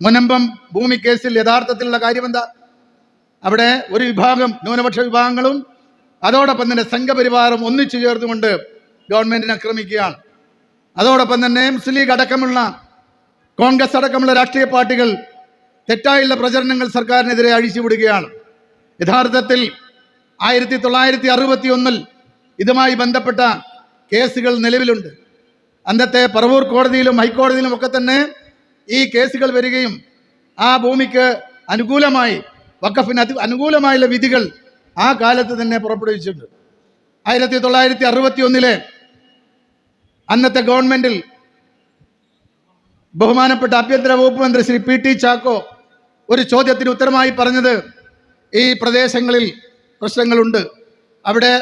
മുനമ്പം ഭൂമി കേസിൽ യഥാർത്ഥത്തിലുള്ള കാര്യം എന്താ അവിടെ ഒരു വിഭാഗം ന്യൂനപക്ഷ വിഭാഗങ്ങളും അതോടൊപ്പം തന്നെ സംഘപരിവാറും ഒന്നിച്ചു ചേർന്നുകൊണ്ട് ഗവൺമെന്റിനെ ആക്രമിക്കുകയാണ്. അതോടൊപ്പം തന്നെ മുസ്ലിം ലീഗ് അടക്കമുള്ള കോൺഗ്രസ് അടക്കമുള്ള രാഷ്ട്രീയ പാർട്ടികൾ തെറ്റായുള്ള പ്രചരണങ്ങൾ സർക്കാരിനെതിരെ അഴിച്ചുവിടുകയാണ്. യഥാർത്ഥത്തിൽ ആയിരത്തി തൊള്ളായിരത്തി അറുപത്തി ഒന്നിൽ ഇതുമായി ബന്ധപ്പെട്ട കേസുകൾ നിലവിലുണ്ട്. അന്നത്തെ പറവൂർ കോടതിയിലും ഹൈക്കോടതിയിലും ഒക്കെ തന്നെ ഈ കേസുകൾ വരികയും ആ ഭൂമിക്ക് അനുകൂലമായി വക്കഫിന് അതി അനുകൂലമായുള്ള വിധികൾ ആ കാലത്ത് തന്നെ പുറപ്പെടുവിച്ചിട്ടുണ്ട്. ആയിരത്തി തൊള്ളായിരത്തി അറുപത്തി ഒന്നിലെ അന്നത്തെ ഗവൺമെന്റിൽ ബഹുമാനപ്പെട്ട ആഭ്യന്തര വകുപ്പ് മന്ത്രി ശ്രീ പി ടി ചാക്കോ ഒരു ചോദ്യത്തിന് ഉത്തരമായി പറഞ്ഞത് ഈ പ്രദേശങ്ങളിൽ പ്രശ്നങ്ങളുണ്ട്. അവിടെ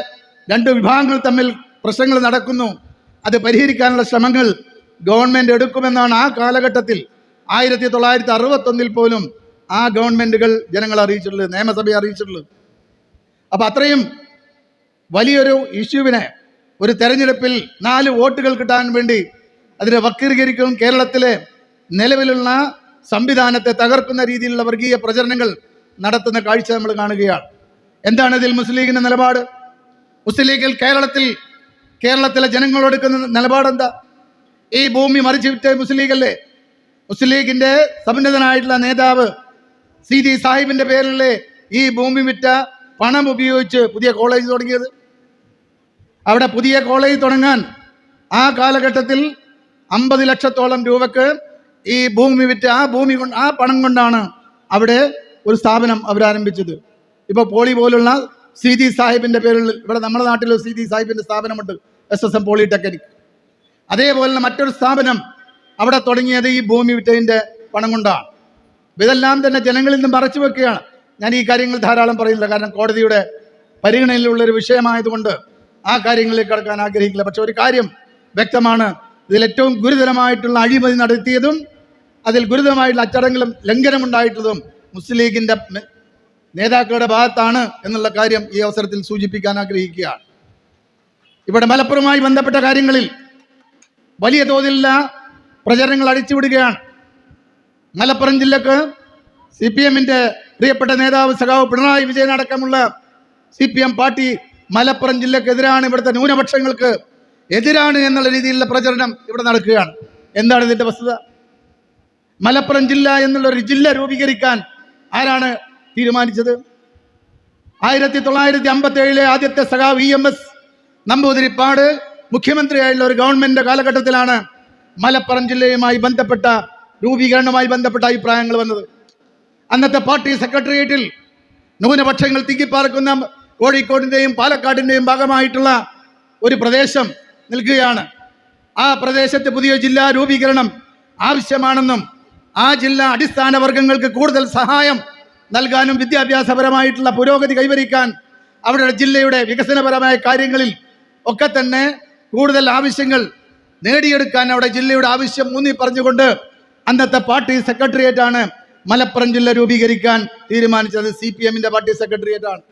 രണ്ട് വിഭാഗങ്ങൾ തമ്മിൽ പ്രശ്നങ്ങൾ നടക്കുന്നു. അത് പരിഹരിക്കാനുള്ള ശ്രമങ്ങൾ ഗവൺമെന്റ് എടുക്കുമെന്നാണ് ആ കാലഘട്ടത്തിൽ ആയിരത്തി തൊള്ളായിരത്തി അറുപത്തൊന്നിൽ പോലും ആ ഗവൺമെന്റുകൾ ജനങ്ങളെ അറിയിച്ചിട്ടുള്ളത് നിയമസഭയെ അറിയിച്ചിട്ടുള്ളത്. അപ്പൊ അത്രയും വലിയൊരു ഇഷ്യൂവിനെ ഒരു തെരഞ്ഞെടുപ്പിൽ നാല് വോട്ടുകൾ കിട്ടാൻ വേണ്ടി അതിനെ വക്രീകരിക്കും കേരളത്തിലെ നിലവിലുള്ള സംവിധാനത്തെ തകർക്കുന്ന രീതിയിലുള്ള വർഗീയ പ്രചരണങ്ങൾ നടത്തുന്ന കാഴ്ച നമ്മൾ കാണുകയാണ്. എന്താണ് ഇതിൽ മുസ്ലിം ലീഗിന്റെ നിലപാട്? മുസ്ലിം ലീഗിൽ കേരളത്തിൽ കേരളത്തിലെ ജനങ്ങളോട് എടുക്കുന്ന നിലപാട് എന്താ ഈ ഭൂമി മറിച്ചു വിറ്റ മുസ്ലിം ലീഗല്ലേ? മുസ്ലിം ലീഗിന്റെ സമുന്നതനായിട്ടുള്ള നേതാവ് സി ഡി സാഹിബിന്റെ പേരിലെ ഈ ഭൂമി വിറ്റ പണം ഉപയോഗിച്ച് പുതിയ കോളേജ് തുടങ്ങിയത്. അവിടെ പുതിയ കോളേജ് തുടങ്ങാൻ ആ കാലഘട്ടത്തിൽ അമ്പത് ലക്ഷത്തോളം രൂപക്ക് ഈ ഭൂമി വിറ്റ് ആ ഭൂമി ആ പണം കൊണ്ടാണ് അവിടെ ഒരു സ്ഥാപനം അവരാരംഭിച്ചത്. ഇപ്പോൾ പോളി പോലുള്ള സി ഡി സാഹിബിന്റെ പേരിൽ ഇവിടെ നമ്മുടെ നാട്ടിൽ സി ഡി സാഹിബിന്റെ സ്ഥാപനമുണ്ട് എസ് എസ് എം പോളിടെക്നിക് അതേപോലെ മറ്റൊരു സ്ഥാപനം അവിടെ തുടങ്ങിയത് ഈ ഭൂമി വിറ്റതിന്റെ പണം കൊണ്ടാണ്. ഇതെല്ലാം തന്നെ ജനങ്ങളിൽ നിന്ന് മറച്ചു വെക്കുകയാണ്. ഞാൻ ഈ കാര്യങ്ങൾ ധാരാളം പറയുന്നില്ല. കാരണം കോടതിയുടെ പരിഗണനയിലുള്ള ഒരു വിഷയമായതുകൊണ്ട് ആ കാര്യങ്ങളിൽ കടക്കാൻ ആഗ്രഹിക്കില്ല. പക്ഷെ ഒരു കാര്യം വ്യക്തമാണ്. ഇതിൽ ഏറ്റവും ഗുരുതരമായിട്ടുള്ള അഴിമതി നടത്തിയതും അതിൽ ഗുരുതരമായിട്ടുള്ള അച്ചടങ്ങളും ലംഘനമുണ്ടായിട്ടുള്ളതും മുസ്ലിം ലീഗിന്റെ നേതാക്കളുടെ ഭാഗത്താണ് എന്നുള്ള കാര്യം ഈ അവസരത്തിൽ സൂചിപ്പിക്കാൻ ആഗ്രഹിക്കുകയാണ്. ഇവിടെ മലപ്പുറവുമായി ബന്ധപ്പെട്ട കാര്യങ്ങളിൽ വലിയ തോതിലുള്ള പ്രചരണങ്ങൾ അടിച്ചുവിടുകയാണ്. മലപ്പുറം ജില്ലക്ക് സി പി എമ്മിന്റെ പ്രിയപ്പെട്ട നേതാവ് സഖാവ് പിണറായി വിജയൻ അടക്കമുള്ള C P M party Malappuram ജില്ലക്കെതിരാണ് ഇവിടുത്തെ ന്യൂനപക്ഷങ്ങൾക്ക് എതിരാണ് എന്നുള്ള രീതിയിലുള്ള പ്രചരണം ഇവിടെ നടക്കുകയാണ്. എന്താണ് ഇതിന്റെ വസ്തുത? മലപ്പുറം ജില്ല എന്നുള്ള ഒരു ജില്ല രൂപീകരിക്കാൻ ആരാണ് തീരുമാനിച്ചത്? ആയിരത്തി തൊള്ളായിരത്തി അമ്പത്തി ഏഴിലെ ആദ്യത്തെ സഖാവ് ഇ എം എസ് നമ്പൂതിരിപ്പാട് മുഖ്യമന്ത്രിയായുള്ള ഒരു ഗവൺമെന്റ് കാലഘട്ടത്തിലാണ് മലപ്പുറം ജില്ലയുമായി ബന്ധപ്പെട്ട രൂപീകരണവുമായി ബന്ധപ്പെട്ട അഭിപ്രായങ്ങൾ വന്നത്. അന്നത്തെ പാർട്ടി സെക്രട്ടേറിയറ്റിൽ ന്യൂനപക്ഷങ്ങൾ തിങ്ങിപ്പാർക്കുന്ന കോഴിക്കോടിന്റെയും പാലക്കാടിന്റെയും ഭാഗമായിട്ടുള്ള ഒരു പ്രദേശം നിൽക്കുകയാണ്. ആ പ്രദേശത്ത് പുതിയ ജില്ലാ രൂപീകരണം ആവശ്യമാണെന്നും ആ ജില്ല അടിസ്ഥാന വർഗങ്ങൾക്ക് കൂടുതൽ സഹായം നൽകാനും വിദ്യാഭ്യാസപരമായിട്ടുള്ള പുരോഗതി കൈവരിക്കാൻ അവരുടെ ജില്ലയുടെ വികസനപരമായ കാര്യങ്ങളിൽ ഒക്കെ തന്നെ കൂടുതൽ ആവശ്യങ്ങൾ നേടിയെടുക്കാൻ അവിടെ ജില്ലയുടെ ആവശ്യം ഊന്നി പറഞ്ഞുകൊണ്ട് അന്നത്തെ പാർട്ടി സെക്രട്ടേറിയറ്റ് ആണ് മലപ്പുറം ജില്ല രൂപീകരിക്കാൻ തീരുമാനിച്ചത് സി പി എമ്മിന്റെ പാർട്ടി സെക്രട്ടേറിയറ്റ് ആണ്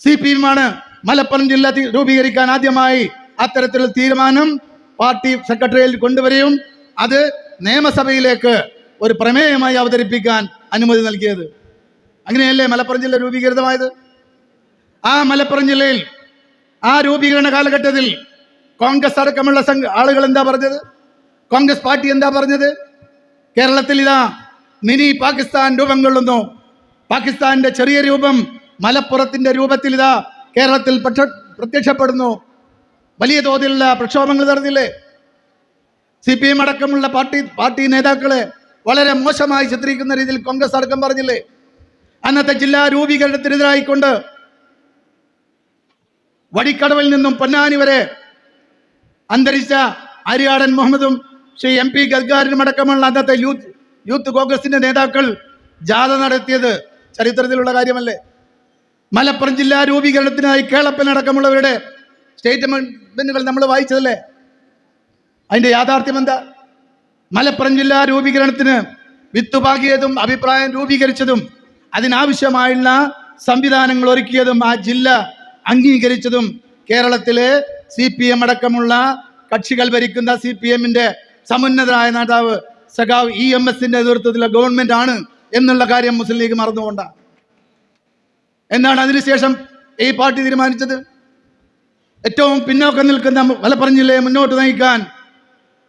സി പി എം ആണ് മലപ്പുറം ജില്ല രൂപീകരിക്കാൻ ആദ്യമായി അത്തരത്തിലുള്ള തീരുമാനം പാർട്ടി സെക്രട്ടറിയിൽ കൊണ്ടുവരികയും അത് നിയമസഭയിലേക്ക് ഒരു പ്രമേയമായി അവതരിപ്പിക്കാൻ അനുമതി നൽകിയത്. അങ്ങനെയല്ലേ മലപ്പുറം ജില്ല രൂപീകൃതമായത്? ആ മലപ്പുറം ജില്ലയിൽ ആ രൂപീകരണ കാലഘട്ടത്തിൽ കോൺഗ്രസ് അടക്കമുള്ള ആളുകൾ എന്താ പറഞ്ഞത്? കോൺഗ്രസ് പാർട്ടി എന്താ പറഞ്ഞത്? കേരളത്തിൽ ഇതാ മിനി പാകിസ്ഥാൻ രൂപം കൊള്ളുന്നു പാകിസ്ഥാന്റെ ചെറിയ രൂപം മലപ്പുറത്തിന്റെ രൂപത്തിൽ ഇതാ കേരളത്തിൽ പ്രത്യക്ഷപ്പെടുന്നു. വലിയ തോതിലുള്ള പ്രക്ഷോഭങ്ങൾ നടന്നില്ലേ? സി പി എം അടക്കമുള്ള പാർട്ടി പാർട്ടി നേതാക്കളെ വളരെ മോശമായി ചിത്രീകരിക്കുന്ന രീതിയിൽ കോൺഗ്രസ് അടക്കം പറഞ്ഞില്ലേ? അന്നത്തെ ജില്ലാ രൂപീകരണത്തിനെതിരായിക്കൊണ്ട് വടിക്കടവിൽ നിന്നും പൊന്നാനി വരെ അന്തരിച്ച ആര്യാടൻ മുഹമ്മദും ശ്രീ എം പി ഗദ്ഗാറിനും അടക്കമുള്ള അന്നത്തെ യൂത്ത് യൂത്ത് കോൺഗ്രസിന്റെ നേതാക്കൾ ജാഥ നടത്തിയത് ചരിത്രത്തിലുള്ള കാര്യമല്ലേ? മലപ്പുറം ജില്ലാ രൂപീകരണത്തിനായി കേളപ്പൻ അടക്കമുള്ളവരുടെ സ്റ്റേറ്റ്മെന്റുകൾ നമ്മൾ വായിച്ചതല്ലേ? അതിന്റെ യാഥാർത്ഥ്യം എന്താ? മലപ്പുറം ജില്ലാ രൂപീകരണത്തിന് വിത്തുപാകിയതും അഭിപ്രായം രൂപീകരിച്ചതും അതിനാവശ്യമായുള്ള സംവിധാനങ്ങൾ ഒരുക്കിയതും ആ ജില്ല അംഗീകരിച്ചതും കേരളത്തിലെ സി പി എം അടക്കമുള്ള കക്ഷികൾ ഭരിക്കുന്ന സി പി എമ്മിന്റെ സമുന്നതരായ നേതാവ് സഖാവ് ഇ എം എസിന്റെ നേതൃത്വത്തിലെ ഗവൺമെന്റ് ആണ് എന്നുള്ള കാര്യം മുസ്ലിം ലീഗ് മറന്നുകൊണ്ട എന്താണ് അതിനുശേഷം ഈ പാർട്ടി തീരുമാനിച്ചത്? ഏറ്റവും പിന്നോക്കം നിൽക്കുന്ന മലപ്പുറം ജില്ലയെ മുന്നോട്ട് നയിക്കാൻ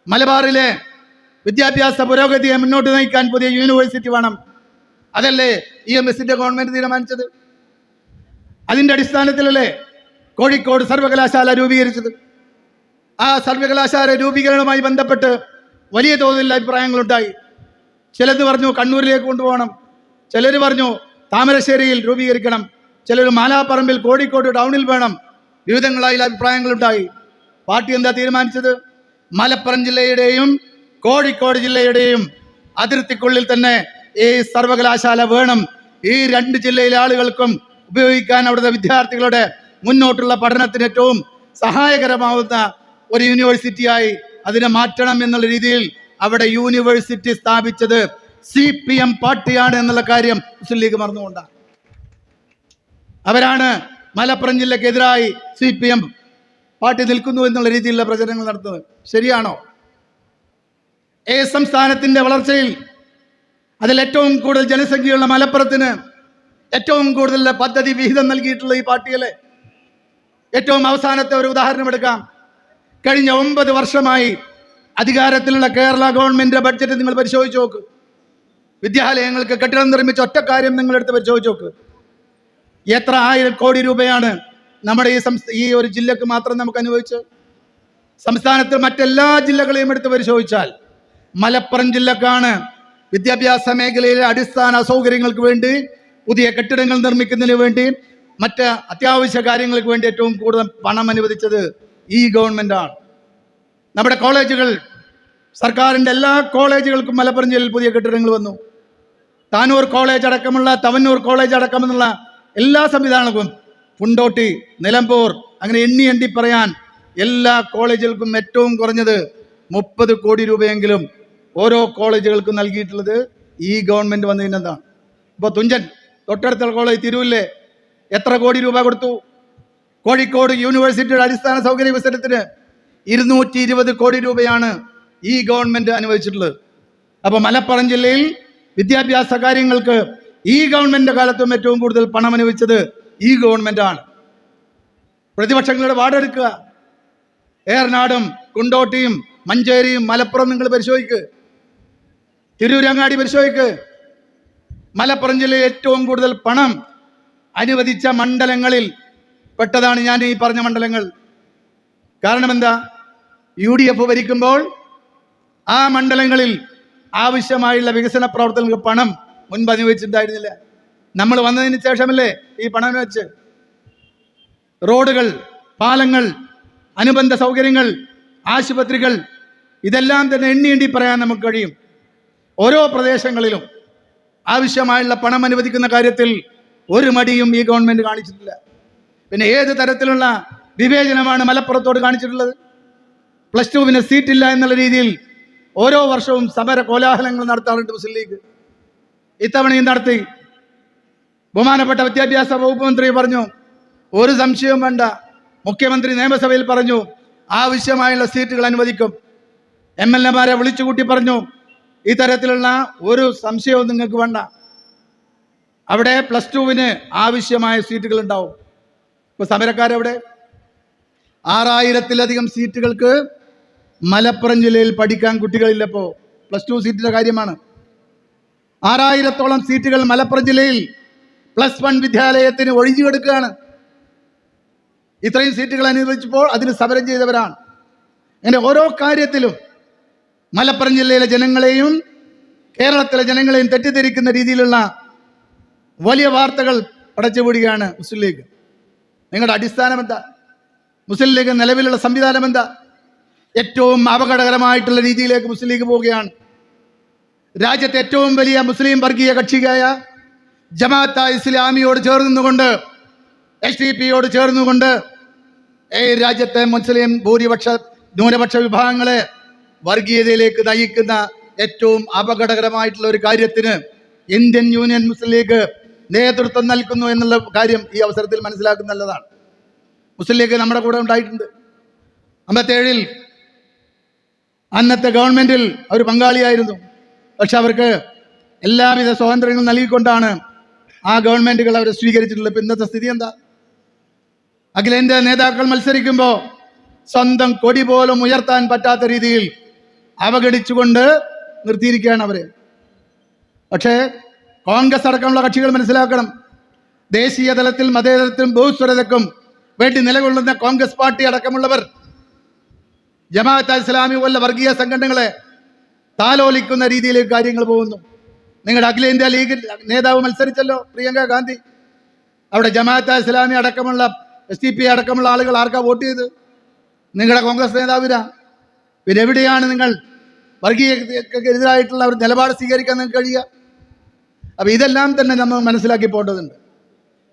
മലബാറിലെ വിദ്യാഭ്യാസ പുരോഗതിയെ മുന്നോട്ട് നയിക്കാൻ പുതിയ യൂണിവേഴ്സിറ്റി വേണം. അതല്ലേ ഇ എം എസിന്റെ ഗവൺമെന്റ് തീരുമാനിച്ചത്? അതിന്റെ അടിസ്ഥാനത്തിലല്ലേ കോഴിക്കോട് സർവകലാശാല രൂപീകരിച്ചത്. ആ സർവകലാശാല രൂപീകരണവുമായി ബന്ധപ്പെട്ട് വലിയ തോതിൽ അഭിപ്രായങ്ങളുണ്ടായി. ചിലത് പറഞ്ഞു കണ്ണൂരിലേക്ക് കൊണ്ടുപോകണം. ചിലർ പറഞ്ഞു താമരശ്ശേരിയിൽ രൂപീകരിക്കണം. ചിലർ മാലാപ്പറമ്പിൽ കോഴിക്കോട് ടൗണിൽ വേണം. വിവിധങ്ങളായ അഭിപ്രായങ്ങളുണ്ടായി. പാർട്ടി എന്താ തീരുമാനിച്ചത്? മലപ്പുറം ജില്ലയുടെയും കോഴിക്കോട് ജില്ലയുടെയും അതിർത്തിക്കുള്ളിൽ തന്നെ ഈ സർവകലാശാല വേണം. ഈ രണ്ട് ജില്ലയിലെ ആളുകൾക്കും ഉപയോഗിക്കാൻ അവിടുത്തെ വിദ്യാർത്ഥികളുടെ മുന്നോട്ടുള്ള പഠനത്തിന് ഏറ്റവും സഹായകരമാവുന്ന ഒരു യൂണിവേഴ്സിറ്റിയായി അതിനെ മാറ്റണം എന്നുള്ള രീതിയിൽ അവിടെ യൂണിവേഴ്സിറ്റി സ്ഥാപിച്ചത് സി പി എം പാർട്ടിയാണ് എന്നുള്ള കാര്യം മുസ്ലിം ലീഗ് മറന്നുകൊണ്ടാണ്. അവരാണ് മലപ്പുറം ജില്ലക്കെതിരായി സി പി എം പാർട്ടി നിൽക്കുന്നു എന്നുള്ള രീതിയിലുള്ള പ്രചരണങ്ങൾ നടത്തുന്നത്. ശരിയാണോ? ഏ സംസ്ഥാനത്തിന്റെ വളർച്ചയിൽ അതിൽ ഏറ്റവും കൂടുതൽ ജനസംഖ്യയുള്ള മലപ്പുറത്തിന് ഏറ്റവും കൂടുതൽ പദ്ധതി വിഹിതം നൽകിയിട്ടുള്ള ഈ പാർട്ടിയിലെ ഏറ്റവും അവസാനത്തെ ഒരു ഉദാഹരണം എടുക്കാം. കഴിഞ്ഞ ഒമ്പത് വർഷമായി അധികാരത്തിലുള്ള കേരള ഗവൺമെന്റിന്റെ ബഡ്ജറ്റ് നിങ്ങൾ പരിശോധിച്ച് നോക്ക്. വിദ്യാലയങ്ങൾക്ക് കെട്ടിടം നിർമ്മിച്ച ഒറ്റ കാര്യം നിങ്ങൾ എടുത്ത് പരിശോധിച്ച് നോക്ക്. എത്ര ആയിരം കോടി രൂപയാണ് നമ്മുടെ ഈ സംസ്ഥ ഈ ഒരു ജില്ലക്ക് മാത്രം നമുക്ക് അനുഭവിച്ചത്? സംസ്ഥാനത്ത് മറ്റെല്ലാ ജില്ലകളെയും എടുത്ത് പരിശോധിച്ചാൽ മലപ്പുറം ജില്ലക്കാണ് വിദ്യാഭ്യാസ മേഖലയിലെ അടിസ്ഥാന സൗകര്യങ്ങൾക്ക് വേണ്ടി പുതിയ കെട്ടിടങ്ങൾ നിർമ്മിക്കുന്നതിന് വേണ്ടി മറ്റ് അത്യാവശ്യ കാര്യങ്ങൾക്ക് വേണ്ടി ഏറ്റവും കൂടുതൽ പണം അനുവദിച്ചത് ഈ ഗവൺമെന്റാണ് നമ്മുടെ കോളേജുകൾ സർക്കാരിന്റെ എല്ലാ കോളേജുകൾക്കും മലപ്പുറം ജില്ലയിൽ പുതിയ കെട്ടിടങ്ങൾ വന്നു. താനൂർ കോളേജ് അടക്കമുള്ള തവന്നൂർ കോളേജ് അടക്കമെന്നുള്ള എല്ലാ സംവിധാനങ്ങൾക്കും പുണ്ടോട്ടി നിലമ്പൂർ അങ്ങനെ എണ്ണി എണ്ണി പറയാൻ എല്ലാ കോളേജുകൾക്കും ഏറ്റവും കുറഞ്ഞത് മുപ്പത് കോടി രൂപയെങ്കിലും ഓരോ കോളേജുകൾക്കും നൽകിയിട്ടുള്ളത് ഈ ഗവൺമെന്റ് വന്നതിന് എന്താണ്? ഇപ്പോൾ തുഞ്ചൻ തൊട്ടടുത്തുള്ള കോളേജ് തിരൂരിലെ എത്ര കോടി രൂപ കൊടുത്തു? കോഴിക്കോട് യൂണിവേഴ്സിറ്റിയുടെ അടിസ്ഥാന സൗകര്യ വികസനത്തിന് ഇരുന്നൂറ്റി ഇരുപത് കോടി രൂപയാണ് ഈ ഗവൺമെന്റ് അനുവദിച്ചിട്ടുള്ളത്. അപ്പോൾ മലപ്പുറം ജില്ലയിൽ വിദ്യാഭ്യാസ കാര്യങ്ങൾക്ക് ഈ ഗവൺമെന്റ് കാലത്തും ഏറ്റവും കൂടുതൽ പണം അനുവദിച്ചത് ഈ ഗവൺമെന്റ് ആണ്. പ്രതിപക്ഷങ്ങളുടെ വാർഡെടുക്കുക ഏറനാടും കുണ്ടോട്ടിയും മഞ്ചേരിയും മലപ്പുറം നിങ്ങൾ പരിശോധിക്ക്. തിരൂരങ്ങാടി പരിശോധിക്ക്. മലപ്പുറം ജില്ലയിൽ ഏറ്റവും കൂടുതൽ പണം അനുവദിച്ച മണ്ഡലങ്ങളിൽ പെട്ടതാണ് ഞാൻ ഈ പറഞ്ഞ മണ്ഡലങ്ങൾ. കാരണം എന്താ യു ഡി എഫ് ഭരിക്കുമ്പോൾ ആ മണ്ഡലങ്ങളിൽ ആവശ്യമായുള്ള വികസന പ്രവർത്തനങ്ങൾക്ക് പണം മുൻപ് അനുവദിച്ചിട്ടുണ്ടായിരുന്നില്ല. നമ്മൾ വന്നതിന് ശേഷമല്ലേ ഈ പണം വെച്ച്? റോഡുകൾ പാലങ്ങൾ അനുബന്ധ സൗകര്യങ്ങൾ ആശുപത്രികൾ ഇതെല്ലാം തന്നെ എണ്ണി എണ്ണി പറയാൻ നമുക്ക് കഴിയും. ഓരോ പ്രദേശങ്ങളിലും ആവശ്യമായുള്ള പണം അനുവദിക്കുന്ന കാര്യത്തിൽ ഒരു മടിയും ഈ ഗവൺമെന്റ് കാണിച്ചിട്ടില്ല. പിന്നെ ഏത് തരത്തിലുള്ള വിവേചനമാണ് മലപ്പുറത്തോട് കാണിച്ചിട്ടുള്ളത്? പ്ലസ് ടുവിന് സീറ്റില്ല എന്നുള്ള രീതിയിൽ ഓരോ വർഷവും സമര കോലാഹലങ്ങൾ നടത്താറുണ്ട് മുസ്ലിം ലീഗ്. ഇത്തവണയും നടത്തി. ബഹുമാനപ്പെട്ട വിദ്യാഭ്യാസ വകുപ്പ് മന്ത്രി പറഞ്ഞു ഒരു സംശയവും വേണ്ട. മുഖ്യമന്ത്രി നിയമസഭയിൽ പറഞ്ഞു ആവശ്യമായുള്ള സീറ്റുകൾ അനുവദിക്കും. എം എൽ എമാരെ വിളിച്ചുകൂട്ടി പറഞ്ഞു ഇത്തരത്തിലുള്ള ഒരു സംശയവും നിങ്ങൾക്ക് വേണ്ട. അവിടെ പ്ലസ് ടുവിന് ആവശ്യമായ സീറ്റുകൾ ഉണ്ടാവും ഇപ്പൊ സമരക്കാരെവിടെ? ആറായിരത്തിലധികം സീറ്റുകൾക്ക് മലപ്പുറം ജില്ലയിൽ പഠിക്കാൻ കുട്ടികളില്ലപ്പോൾ പ്ലസ് ടു സീറ്റിന്റെ കാര്യമാണ്. ആറായിരത്തോളം സീറ്റുകൾ മലപ്പുറം ജില്ലയിൽ പ്ലസ് വൺ വിദ്യാലയത്തിന് ഒഴിഞ്ഞു കൊടുക്കുകയാണ് ഇത്രയും സീറ്റുകൾ അനുവദിച്ചപ്പോൾ അതിന് സമരം ചെയ്തവരാണ്. അങ്ങനെ ഓരോ കാര്യത്തിലും മലപ്പുറം ജില്ലയിലെ ജനങ്ങളെയും കേരളത്തിലെ ജനങ്ങളെയും തെറ്റിദ്ധരിക്കുന്ന രീതിയിലുള്ള വലിയ വാർത്തകൾ പടച്ചുപിടിക്കുകയാണ് മുസ്ലിം ലീഗ്. നിങ്ങളുടെ അടിസ്ഥാനം എന്താ മുസ്ലിം ലീഗ് നിലവിലുള്ള സംവിധാനം എന്താ ഏറ്റവും അപകടകരമായിട്ടുള്ള രീതിയിലേക്ക് മുസ്ലിം ലീഗ് പോവുകയാണ്. രാജ്യത്തെ ഏറ്റവും വലിയ മുസ്ലിം വർഗീയ കക്ഷിയായ ജമാഅത്ത ഇസ്ലാമിയോട് ചേർന്നുകൊണ്ട് എസ് ഡി പിയോട് ചേർന്നുകൊണ്ട് ഈ രാജ്യത്തെ മുസ്ലിം ഭൂരിപക്ഷ ന്യൂനപക്ഷ വിഭാഗങ്ങളെ വർഗീയതയിലേക്ക് നയിക്കുന്ന ഏറ്റവും അപകടകരമായിട്ടുള്ള ഒരു കാര്യത്തിന് ഇന്ത്യൻ യൂണിയൻ മുസ്ലിം ലീഗ് നേതൃത്വം നൽകുന്നു എന്നുള്ള കാര്യം ഈ അവസരത്തിൽ മനസ്സിലാക്കുന്ന നല്ലതാണ്. മുസ്ലിം ലീഗ് നമ്മുടെ കൂടെ ഉണ്ടായിട്ടുണ്ട്. അമ്പത്തേഴിൽ അന്നത്തെ ഗവൺമെന്റിൽ അവർ പങ്കാളിയായിരുന്നു. പക്ഷെ അവർക്ക് എല്ലാവിധ സ്വാതന്ത്ര്യങ്ങളും നൽകിക്കൊണ്ടാണ് ആ ഗവൺമെന്റുകൾ അവരെ സ്വീകരിച്ചിട്ടുള്ളത്. ഇപ്പൊ ഇന്നത്തെ സ്ഥിതി എന്താ? അഖിലേന്ത്യാ നേതാക്കൾ മത്സരിക്കുമ്പോൾ സ്വന്തം കൊടി പോലും ഉയർത്താൻ പറ്റാത്ത രീതിയിൽ അവഗണിച്ചുകൊണ്ട് നിർത്തിയിരിക്കുകയാണ് അവരെ. പക്ഷേ കോൺഗ്രസ് അടക്കമുള്ള കക്ഷികൾ മനസ്സിലാക്കണം. ദേശീയ തലത്തിൽ മതേതരത്തിലും ബഹുസ്വരതയ്ക്കും വേണ്ടി നിലകൊള്ളുന്ന കോൺഗ്രസ് പാർട്ടി അടക്കമുള്ളവർ ജമാഅത്ത് ഇസ്ലാമി പോലുള്ള വർഗീയ സംഘടനകളെ താലോലിക്കുന്ന രീതിയിലേക്ക് കാര്യങ്ങൾ പോകുന്നു. നിങ്ങളുടെ അഖിലേന്ത്യാ ലീഗിൽ നേതാവ് മത്സരിച്ചല്ലോ പ്രിയങ്ക ഗാന്ധി. അവിടെ ജമാഅത്ത് ഇസ്ലാമി അടക്കമുള്ള എസ് പി അടക്കമുള്ള ആളുകൾ ആർക്കാ വോട്ട് ചെയ്ത്? നിങ്ങളുടെ കോൺഗ്രസ് നേതാവിനാ? പിന്നെ എവിടെയാണ് നിങ്ങൾ വർഗീയക്കെതിരായിട്ടുള്ള ഒരു നിലപാട് സ്വീകരിക്കാൻ നിങ്ങൾക്ക് കഴിയുക? അപ്പം ഇതെല്ലാം തന്നെ നമ്മൾ മനസ്സിലാക്കി പോകേണ്ടതുണ്ട്.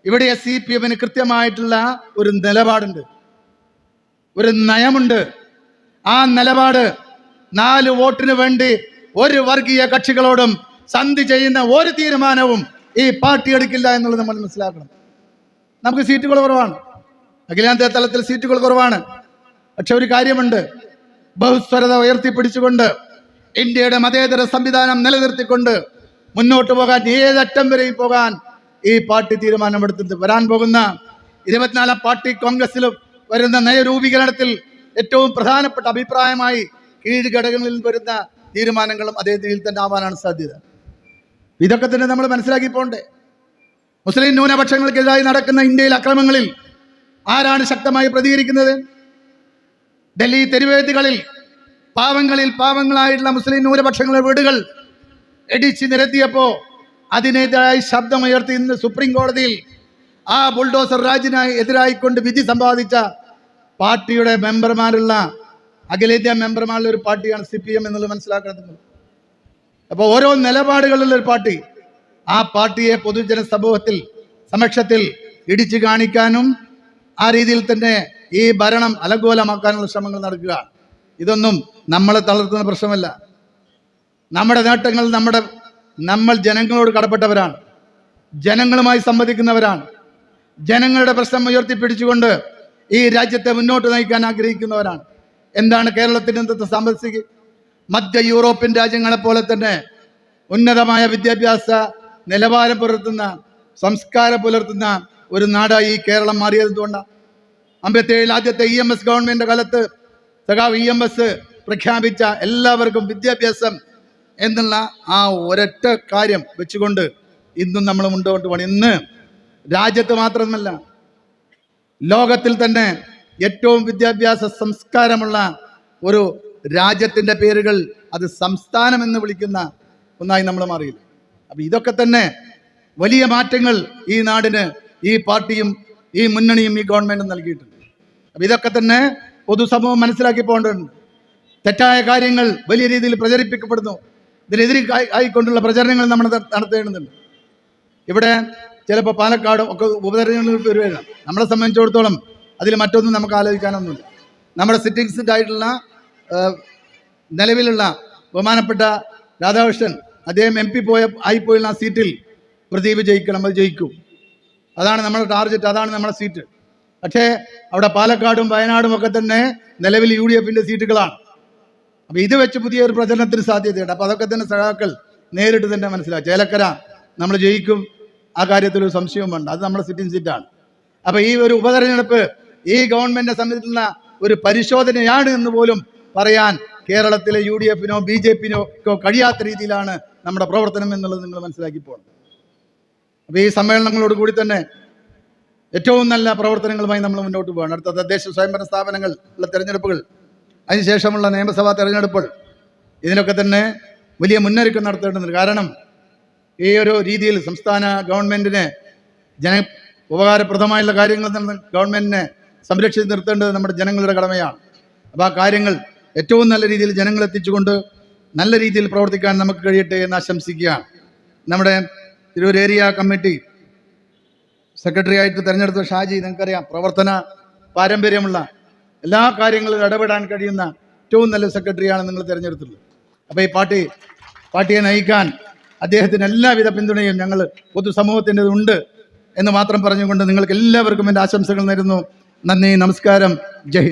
ഇവിടെ എസ് സി പി എമ്മിന് കൃത്യമായിട്ടുള്ള ഒരു നിലപാടുണ്ട്. ഒരു നയമുണ്ട്. ആ നിലപാട് നാല് വോട്ടിന് വേണ്ടി ഒരു വർഗീയ കക്ഷികളോടും സന്ധി ചെയ്യുന്ന ഒരു തീരുമാനവും ഈ പാർട്ടി എടുക്കില്ല എന്നുള്ളത് നമ്മൾ മനസ്സിലാക്കണം. നമുക്ക് സീറ്റുകൾ കുറവാണ്. അഖിലേന്ത്യാ തലത്തിൽ സീറ്റുകൾ കുറവാണ്. പക്ഷെ ഒരു കാര്യമുണ്ട്. ബഹുസ്വരത ഉയർത്തിപ്പിടിച്ചുകൊണ്ട് ഇന്ത്യയുടെ മതേതര സംവിധാനം നിലനിർത്തിക്കൊണ്ട് മുന്നോട്ട് പോകാൻ ഏതറ്റം വരെയും പോകാൻ ഈ പാർട്ടി തീരുമാനമെടുത്തിട്ട് വരാൻ പോകുന്ന ഇരുപത്തിനാലാം പാർട്ടി കോൺഗ്രസിൽ വരുന്ന നയരൂപീകരണത്തിൽ ഏറ്റവും പ്രധാനപ്പെട്ട അഭിപ്രായമായി കീഴ് ഘടകങ്ങളിൽ വരുന്ന തീരുമാനങ്ങളും അതേ രീതിയിൽ തന്നെ ആവാനാണ് സാധ്യത. ഇതൊക്കെ തന്നെ നമ്മൾ മനസ്സിലാക്കി പോണ്ടേ? മുസ്ലിം ന്യൂനപക്ഷങ്ങൾക്കെതിരായി നടക്കുന്ന ഇന്ത്യയിൽ അക്രമങ്ങളിൽ ആരാണ് ശക്തമായി പ്രതികരിക്കുന്നത്? ഡൽഹി തെരുവേദികളിൽ പാവങ്ങളിൽ പാവങ്ങളായിട്ടുള്ള മുസ്ലിം ന്യൂനപക്ഷങ്ങളുടെ വീടുകൾ ഇടിച്ച് നിരത്തിയപ്പോ അതിനെതിരായി ശബ്ദമുയർത്തി ഇന്ന് സുപ്രീം കോടതിയിൽ ആ ബുൾഡോസർ രാജിനായി എതിരായിക്കൊണ്ട് വിധി സമ്പാദിച്ച പാർട്ടിയുടെ മെമ്പർമാരുള്ള അഖിലേന്ത്യാ മെമ്പർമാരുള്ള ഒരു പാർട്ടിയാണ് സി പി എം എന്നുള്ളത് മനസ്സിലാക്കുന്നത് അപ്പൊ അപ്പോൾ ഓരോ നിലപാടുകളുള്ള ഒരു പാർട്ടി ആ പാർട്ടിയെ പൊതുജന സമൂഹത്തിൽ സമക്ഷത്തിൽ ഇടിച്ചു കാണിക്കാനും ആ രീതിയിൽ തന്നെ ഈ ഭരണം അലങ്കോലമാക്കാനുള്ള ശ്രമങ്ങൾ നടക്കുക. ഇതൊന്നും നമ്മളെ തളർത്തുന്ന പ്രശ്നമല്ല. നമ്മുടെ നേട്ടങ്ങൾ നമ്മുടെ നമ്മൾ ജനങ്ങളോട് കടപ്പെട്ടവരാണ്. ജനങ്ങളുമായി സംവദിക്കുന്നവരാണ്. ജനങ്ങളുടെ പ്രശ്നം ഉയർത്തിപ്പിടിച്ചുകൊണ്ട് ഈ രാജ്യത്തെ മുന്നോട്ട് നയിക്കാൻ ആഗ്രഹിക്കുന്നവരാണ്. എന്താണ് കേരളത്തിന്റെ ഇന്നത്തെ സാമ്പത്തിക മധ്യ യൂറോപ്യൻ രാജ്യങ്ങളെ പോലെ തന്നെ ഉന്നതമായ വിദ്യാഭ്യാസ നിലവാരം പുലർത്തുന്ന സംസ്കാരം പുലർത്തുന്ന ഒരു നാടായി ഈ കേരളം മാറിയത് എന്തുകൊണ്ടാണ് അമ്പത്തേഴിൽ ആദ്യത്തെ ഇ എം എസ് ഗവൺമെന്റ് കാലത്ത് സഖാവ് ഇ എം എസ് പ്രഖ്യാപിച്ച എല്ലാവർക്കും വിദ്യാഭ്യാസം എന്നുള്ള ആ ഒരൊറ്റ കാര്യം വെച്ചുകൊണ്ട് ഇന്നും നമ്മൾ മുന്നോട്ട് പോകണം ഇന്ന് രാജ്യത്ത് മാത്രമല്ല ലോകത്തിൽ തന്നെ ഏറ്റവും വിദ്യാഭ്യാസ സംസ്കാരമുള്ള ഒരു രാജ്യത്തിന്റെ പേരുകൾ അത് സംസ്ഥാനം എന്ന് വിളിക്കുന്ന ഒന്നായി നമ്മൾ മാറിയില്ല? അപ്പം ഇതൊക്കെ തന്നെ വലിയ മാറ്റങ്ങൾ ഈ നാടിന് ഈ പാർട്ടിയും ഈ മുന്നണിയും ഈ ഗവൺമെന്റും നൽകിയിട്ടുണ്ട്. അപ്പം ഇതൊക്കെ തന്നെ പൊതുസമൂഹം മനസ്സിലാക്കി പോകേണ്ടതുണ്ട്. തെറ്റായ കാര്യങ്ങൾ വലിയ രീതിയിൽ പ്രചരിപ്പിക്കപ്പെടുന്നു. ഇതിനെതിരെ ആയി- ആയിക്കൊണ്ടുള്ള പ്രചരണങ്ങൾ നമ്മൾ നട- നടത്തേണ്ടതുണ്ട്. ഇവിടെ ചിലപ്പോൾ പാലക്കാട് ഒക്കെ ഉപതെരഞ്ഞെടുപ്പ് വരുവേണം നമ്മളെ സംബന്ധിച്ചിടത്തോളം അതിൽ മറ്റൊന്നും നമുക്ക് ആലോചിക്കാനൊന്നുമില്ല. നമ്മുടെ സിറ്റിംഗ് സീറ്റ് ആയിട്ടുള്ള നിലവിലുള്ള ബഹുമാനപ്പെട്ട രാധാകൃഷ്ണൻ അദ്ദേഹം എം പി പോയ ആയിപ്പോയുള്ള ആ സീറ്റിൽ പ്രദീപ് ജയിക്കണം അത് ജയിക്കും. അതാണ് നമ്മുടെ ടാർഗറ്റ് അതാണ് നമ്മുടെ സീറ്റ് പക്ഷേ അവിടെ പാലക്കാടും വയനാടും ഒക്കെ തന്നെ നിലവിൽ യു ഡി എഫിന്റെ സീറ്റുകളാണ് അപ്പോൾ ഇത് വെച്ച് പുതിയൊരു പ്രചരണത്തിന് സാധ്യതയുണ്ട്. അപ്പോൾ അതൊക്കെ തന്നെ സഖാക്കൾ നേരിട്ട് തന്നെ മനസ്സിലാക്കി ചേലക്കര നമ്മൾ ജയിക്കും ആ കാര്യത്തിൽ ഒരു സംശയവും വേണ്ട അത് നമ്മുടെ സിറ്റിംഗ് സീറ്റാണ് അപ്പോൾ ഈ ഒരു ഉപതെരഞ്ഞെടുപ്പ് ഈ ഗവൺമെന്റിനെ സംബന്ധിച്ചുള്ള ഒരു പരിശോധനയാണ് എന്ന് പോലും പറയാൻ കേരളത്തിലെ യു ഡി എഫിനോ ബി ജെ പിനോ കഴിയാത്ത രീതിയിലാണ് നമ്മുടെ പ്രവർത്തനം എന്നുള്ളത് നിങ്ങൾ മനസ്സിലാക്കി പോകണം. അപ്പോൾ ഈ സമ്മേളനങ്ങളോട് കൂടി തന്നെ ഏറ്റവും നല്ല പ്രവർത്തനങ്ങളുമായി നമ്മൾ മുന്നോട്ട് പോകണം അടുത്ത തദ്ദേശ സ്വയംഭരണ സ്ഥാപനങ്ങൾ ഉള്ള തെരഞ്ഞെടുപ്പുകൾ അതിനുശേഷമുള്ള നിയമസഭാ തെരഞ്ഞെടുപ്പുകൾ ഇതിനൊക്കെ തന്നെ വലിയ മുന്നൊരുക്കം നടത്തേണ്ടതുണ്ട്. കാരണം ഈ ഒരു രീതിയിൽ സംസ്ഥാന ഗവൺമെന്റിനെ ജന ഉപകാരപ്രദമായുള്ള കാര്യങ്ങൾ ഗവൺമെന്റിനെ സംരക്ഷിച്ച് നിർത്തേണ്ടത് നമ്മുടെ ജനങ്ങളുടെ കടമയാണ്. അപ്പോൾ ആ കാര്യങ്ങൾ ഏറ്റവും നല്ല രീതിയിൽ ജനങ്ങളെത്തിച്ചുകൊണ്ട് നല്ല രീതിയിൽ പ്രവർത്തിക്കാൻ നമുക്ക് കഴിയട്ടെ എന്ന് ആശംസിക്കുകയാണ്. നമ്മുടെ തിരൂർ ഏരിയ കമ്മിറ്റി സെക്രട്ടറി ആയിട്ട് തിരഞ്ഞെടുത്ത ഷാജി നിങ്ങൾക്കറിയാം പ്രവർത്തന പാരമ്പര്യമുള്ള എല്ലാ കാര്യങ്ങളിലും ഇടപെടാൻ കഴിയുന്ന ഏറ്റവും നല്ല സെക്രട്ടറിയാണ് നിങ്ങൾ തിരഞ്ഞെടുത്തുള്ളത് അപ്പോൾ ഈ പാർട്ടി പാർട്ടിയെ നയിക്കാൻ അദ്ദേഹത്തിന് എല്ലാവിധ പിന്തുണയും ഞങ്ങൾ പൊതുസമൂഹത്തിന്റെ ഉണ്ട് എന്ന് മാത്രം പറഞ്ഞുകൊണ്ട് നിങ്ങൾക്ക് എല്ലാവർക്കും എന്റെ ആശംസകൾ നേരുന്നു. നന്ദി നമസ്കാരം. ജയ്